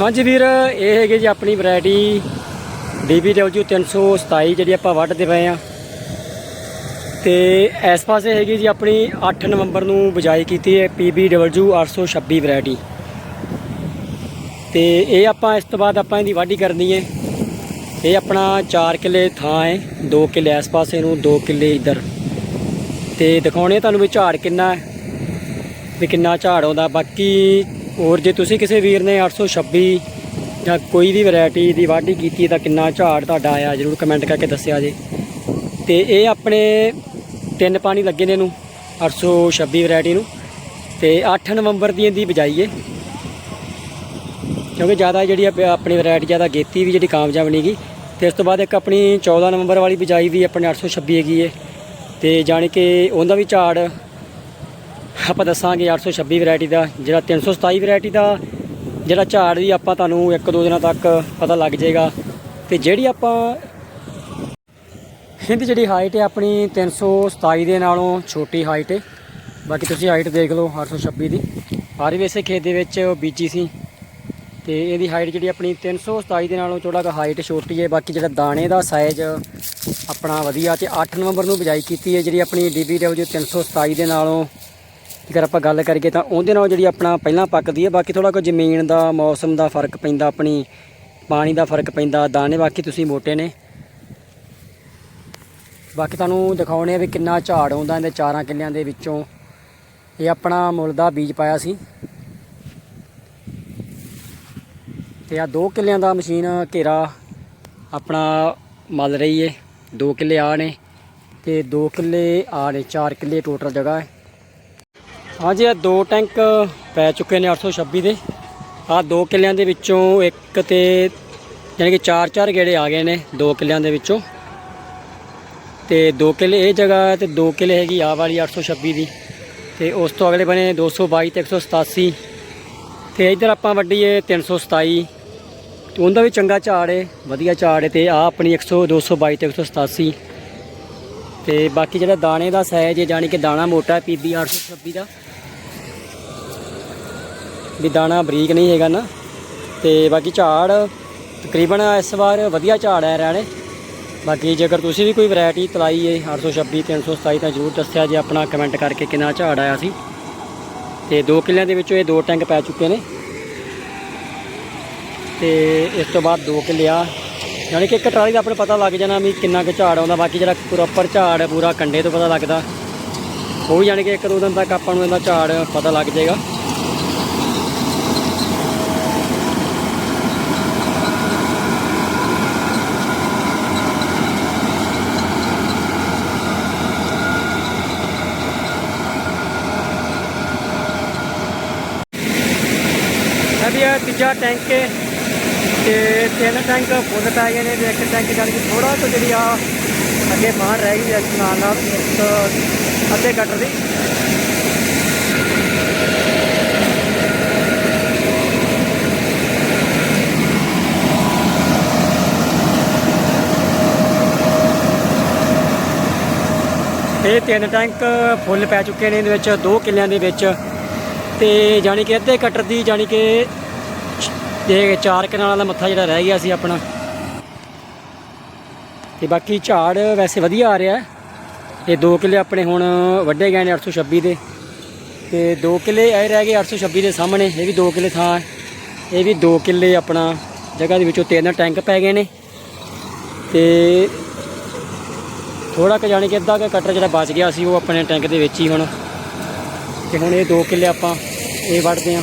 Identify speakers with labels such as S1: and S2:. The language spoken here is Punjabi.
S1: ਹਾਂਜੀ ਵੀਰ, ਇਹ ਹੈਗੇ ਜੀ ਆਪਣੀ ਵੈਰਾਈਟੀ DBW 327 ਜਿਹੜੀ ਆਪਾਂ ਵੱਢਦੇ ਪਏ ਆ। ਤੇ ਇਸ ਪਾਸੇ ਹੈਗੀ ਜੀ ਆਪਣੀ 8 ਨਵੰਬਰ ਨੂੰ ਬਜਾਈ ਕੀਤੀ ਹੈ PBW 826 ਵੈਰਾਈਟੀ ਤੇ ਇਹ ਆਪਾਂ ਇਸ ਤੋਂ ਬਾਅਦ ਆਪਾਂ ਇਹਦੀ ਵਾਢੀ ਕਰਨੀ ਹੈ। ਇਹ ਆਪਣਾ 4 ਕਿੱਲੇ ਥਾਂ ਹੈ 2 ਕਿੱਲੇ ਇਸ ਪਾਸੇ ਨੂੰ 2 ਕਿੱਲੇ ਇੱਧਰ। ਤੇ ਦਿਖਾਉਣੇ ਤੁਹਾਨੂੰ ਵੀ ਝਾੜ ਕਿੰਨਾ ਵੀ ਕਿੰਨਾ ਝਾੜ ਆਉਂਦਾ। ਬਾਕੀ ਹੋਰ ਜੇ ਤੁਸੀਂ ਕਿਸੇ ਵੀਰ ਨੇ 826 ਜਾਂ ਕੋਈ ਵੀ ਵੈਰਾਈਟੀ ਦੀ ਵਾਢੀ ਕੀਤੀ ਤਾਂ ਕਿੰਨਾ ਝਾੜ ਤੁਹਾਡਾ ਆਇਆ, ਜਰੂਰ ਕਮੈਂਟ ਕਰਕੇ ਦੱਸਿਆ ਜੇ। ਤੇ ਇਹ ਆਪਣੇ ਤਿੰਨ ਪਾਣੀ ਲੱਗੇ ਨੇ ਇਹਨੂੰ 826 ਵੈਰਾਈਟੀ ਨੂੰ। ਤੇ 8 ਨਵੰਬਰ ਦੀ ਇਹਦੀ ਬਜਾਈ ਹੈ ਕਿਉਂਕਿ ਜ਼ਿਆਦਾ ਜਿਹੜੀ ਆ- ਆਪਣੀ ਵੈਰਾਈਟੀ, ਜ਼ਿਆਦਾ ਗੇਤੀ ਵੀ ਜਿਹੜੀ ਕਾਮਯਾਬ ਨਹੀਂ ਗਈ। ਤੇ ਇਸ ਤੋਂ ਬਾਅਦ ਇੱਕ ਆਪਣੀ 14 ਨਵੰਬਰ ਵਾਲੀ ਬਜਾਈ ਵੀ ਆਪਣੇ 826 ਹੈਗੀ ਹੈ ਤੇ ਜਾਣੀ ਕਿ ਉਹਦਾ ਵੀ ਝਾੜ ਆਪਾਂ ਦੱਸਾਂਗੇ 826 ਵੈਰਾਈਟੀ ਦਾ, ਜਿਹੜਾ 327 ਵੈਰਾਈਟੀ ਦਾ, ਜਿਹੜਾ ਝਾੜ ਵੀ ਆਪਾਂ ਤੁਹਾਨੂੰ ਇੱਕ ਦੋ ਦਿਨਾਂ ਤੱਕ ਪਤਾ ਲੱਗ ਜਾਏਗਾ। ਤੇ ਜਿਹੜੀ ਆਪਾਂ ਇਹਦੀ ਜਿਹੜੀ ਹਾਈਟ ਹੈ ਆਪਣੀ 327 ਦੇ ਨਾਲੋਂ ਛੋਟੀ ਹਾਈਟ ਹੈ। ਬਾਕੀ ਤੁਸੀਂ ਹਾਈਟ ਦੇਖ ਲਓ 826 ਦੀ। ਆਰ ਵੀ ਇਸੇ ਖੇਤ ਦੇ ਵਿੱਚ ਬੀਜੀ ਸੀ। ਤੇ ਇਹਦੀ ਹਾਈਟ ਜਿਹੜੀ ਆਪਣੀ 327 ਦੇ ਨਾਲੋਂ ਥੋੜਾ ਜਿਹਾ ਹਾਈਟ ਛੋਟੀ ਹੈ। ਬਾਕੀ ਜਿਹੜਾ ਦਾਣੇ ਦਾ ਸਾਈਜ਼ ਆਪਣਾ ਵਧੀਆ ਤੇ 8 ਨਵੰਬਰ ਨੂੰ ਬਿਜਾਈ ਕੀਤੀ ਹੈ। ਜਿਹੜੀ ਆਪਣੀ DBW 327 ਦੇ ਨਾਲੋਂ ਜੇਕਰ ਆਪਾਂ ਗੱਲ ਕਰੀਏ ਤਾਂ ਉਹਦੇ ਨਾਲ ਜਿਹੜੀ ਆਪਣਾ ਪਹਿਲਾਂ ਪੱਕਦੀ ਹੈ, ਬਾਕੀ ਥੋੜਾ ਕੁ ਜ਼ਮੀਨ ਦਾ ਮੌਸਮ ਦਾ ਫ਼ਰਕ ਪੈਂਦਾ, ਆਪਣੀ ਪਾਣੀ ਦਾ ਫ਼ਰਕ ਪੈਂਦਾ, ਦਾਣੇ ਬਾਕੀ ਤੁਸੀਂ ਮੋਟੇ ਨੇ। ਬਾਕੀ ਤੁਹਾਨੂੰ ਦਿਖਾਉਣੇ ਆ ਵੀ ਕਿੰਨਾ ਝਾੜ ਆਉਂਦਾ ਇਹਦੇ ਚਾਰਾਂ ਕਿੱਲਿਆਂ ਦੇ ਵਿੱਚੋਂ। ਇਹ ਆਪਣਾ ਮੁੱਲ ਦਾ ਬੀਜ ਪਾਇਆ ਸੀ। ਤੇ ਆ 2 ਕਿੱਲਿਆਂ ਦਾ ਮਸ਼ੀਨ ਘੇਰਾ ਆਪਣਾ ਮਲ ਰਹੀ ਏ। 2 ਕਿੱਲੇ ਆ ਨੇ ਤੇ 2 ਕਿੱਲੇ ਆ ਨੇ 4 ਕਿੱਲੇ ਟੋਟਲ ਜਗ੍ਹਾ ਹੈ। ਹਾਂਜੀ ਇਹ ਦੋ ਟੈਂਕ ਪੈ ਚੁੱਕੇ ਨੇ 826 ਦੇ। ਆ ਦੋ ਕਿੱਲਿਆਂ ਦੇ ਵਿੱਚੋਂ ਇੱਕ ਤੇ ਯਾਨੀ ਕਿ 4-4 ਗੇੜੇ ਆ ਗਏ ਨੇ ਦੋ ਕਿੱਲਿਆਂ ਦੇ ਵਿੱਚੋਂ। ਤੇ ਦੋ ਕਿੱਲੇ ਇਹ ਜਗ੍ਹਾ ਹੈ ਤੇ ਦੋ ਕਿੱਲੇ ਹੈਗੀ ਆ ਵਾਲੀ 826 ਦੀ। ਤੇ ਉਸ ਤੋਂ ਅਗਲੇ ਬਣੇ 222 ਤੇ 187 ਤੇ ਇੱਧਰ ਆਪਾਂ ਵੱਡੀ ਏ 327 ਤੇ ਉਹਦਾ ਵੀ ਚੰਗਾ ਝਾੜ ਏ, ਵਧੀਆ ਝਾੜ ਏ ਤੇ ਆ ਆਪਣੀ 100 222 ਤੇ 187 ਤੇ ਬਾਕੀ ਜਿਹੜਾ ਦਾਣੇ ਦਾ ਸਾਈਜ਼ ਹੈ ਜਾਨੀ ਕਿ ਦਾਣਾ ਮੋਟਾ ਹੈ ਪੀਬੀ 826 ਦਾ। ਵੀ ਦਾਣਾ ਬਰੀਕ ਨਹੀਂ ਹੈਗਾ ਨਾ। ਤੇ ਬਾਕੀ ਝਾੜ ਤਕਰੀਬਨ ਇਸ ਵਾਰ ਵਧੀਆ ਝਾੜ ਹੈ ਰਹਿਣੇ ਬਾਕੀ ਜੇਕਰ ਤੁਸੀਂ ਵੀ ਕੋਈ ਵੈਰਾਈਟੀ ਤਲਾਈ ਹੈ 826 327 ਤਾਂ ਜ਼ਰੂਰ ਦੱਸਿਆ ਜੇ ਆਪਣਾ ਕਮੈਂਟ ਕਰਕੇ ਕਿੰਨਾ ਝਾੜ ਆਇਆ ਸੀ। ਤੇ 2 ਕਿੱਲਿਆਂ ਦੇ ਵਿੱਚੋਂ ਇਹ ਦੋ ਟੈਂਕ ਪੈ ਚੁੱਕੇ ਨੇ। ਤੇ ਇਸ ਤੋਂ ਬਾਅਦ 2 ਕਿੱਲੇ ਆ। ਯਾਨੀ ਕਿ ਇੱਕ ਟਰਾਲੀ ਦਾ ਆਪਣੇ ਪਤਾ ਲੱਗ ਜਾਣਾ ਵੀ ਕਿੰਨਾ ਕੁ ਝਾੜ ਆਉਂਦਾ। ਬਾਕੀ ਜਿਹੜਾ ਪ੍ਰੋਪਰ ਝਾੜ ਹੈ ਪੂਰਾ ਕੰਡੇ ਤੋਂ ਪਤਾ ਲੱਗਦਾ। ਉਹ ਵੀ ਯਾਨੀ ਕਿ ਇੱਕ ਦੋ ਦਿਨ ਤੱਕ ਆਪਾਂ ਨੂੰ ਇਹਦਾ ਝਾੜ ਪਤਾ ਲੱਗ ਜਾਏਗਾ। ਵੀ ਇਹ ਤੀਜਾ ਟੈਂਕ ਹੈ ਤੇ ਤਿੰਨ ਟੈਂਕ ਫੁੱਲ ਪੈ ਗਏ ਨੇ ਤੇ ਇੱਕ ਟੈਂਕ ਜਾਣੀ ਕਿ ਥੋੜਾ ਤੋਂ ਜਿਹੜੀ ਆ ਅੱਗੇ ਬਾਹਰ ਰਹਿ ਗਈ ਇਸ ਨਾਲ ਨਾਲ ਇਸ ਅੱਧੇ ਕਟਰ ਦੀ। ਇਹ ਤਿੰਨ ਟੈਂਕ ਫੁੱਲ ਪੈ ਚੁੱਕੇ ਨੇ, ਇਹਦੇ ਵਿੱਚ ਦੋ ਕਿੱਲਿਆਂ ਦੇ ਵਿੱਚ। ਤੇ ਜਾਣੀ ਕਿ ਅੱਧੇ ਕਟਰ ਦੀ, ਜਾਣੀ ਕਿ ਤੇ ਚਾਰ ਕਨਾਲਾਂ ਦਾ ਮੱਥਾ ਜਿਹੜਾ ਰਹਿ ਗਿਆ ਸੀ ਆਪਣਾ। ਤੇ ਬਾਕੀ ਝਾੜ ਵੈਸੇ ਵਧੀਆ ਆ ਰਿਹਾ। ਇਹ 2 ਕਿੱਲੇ ਆਪਣੇ ਹੁਣ ਵੱਡੇ ਗਏ ਨੇ 826 ਦੇ। ਤੇ 2 ਕਿੱਲੇ ਇਹ ਰਹਿ ਗਏ 826 ਦੇ ਸਾਹਮਣੇ, ਇਹ ਵੀ 2 ਕਿੱਲੇ ਥਾਂ ਇਹ ਵੀ 2 ਕਿੱਲੇ ਆਪਣਾ ਜਗ੍ਹਾ ਦੇ ਵਿੱਚੋਂ ਤਿੰਨ ਟੈਂਕ ਪੈ ਗਏ ਨੇ। ਤੇ ਥੋੜਾ ਕੁ ਜਾਣੀ ਕਿ ਅੱਧਾ ਕੁ ਕਟਰ ਜਿਹੜਾ ਬਚ ਗਿਆ ਸੀ ਉਹ ਆਪਣੇ ਟੈਂਕ ਦੇ ਵਿੱਚ ਹੀ ਹੁਣ। ਤੇ ਹੁਣ ਇਹ 2 ਕਿੱਲੇ ਆਪਾਂ ਇਹ ਵੱਢਦੇ ਹਾਂ।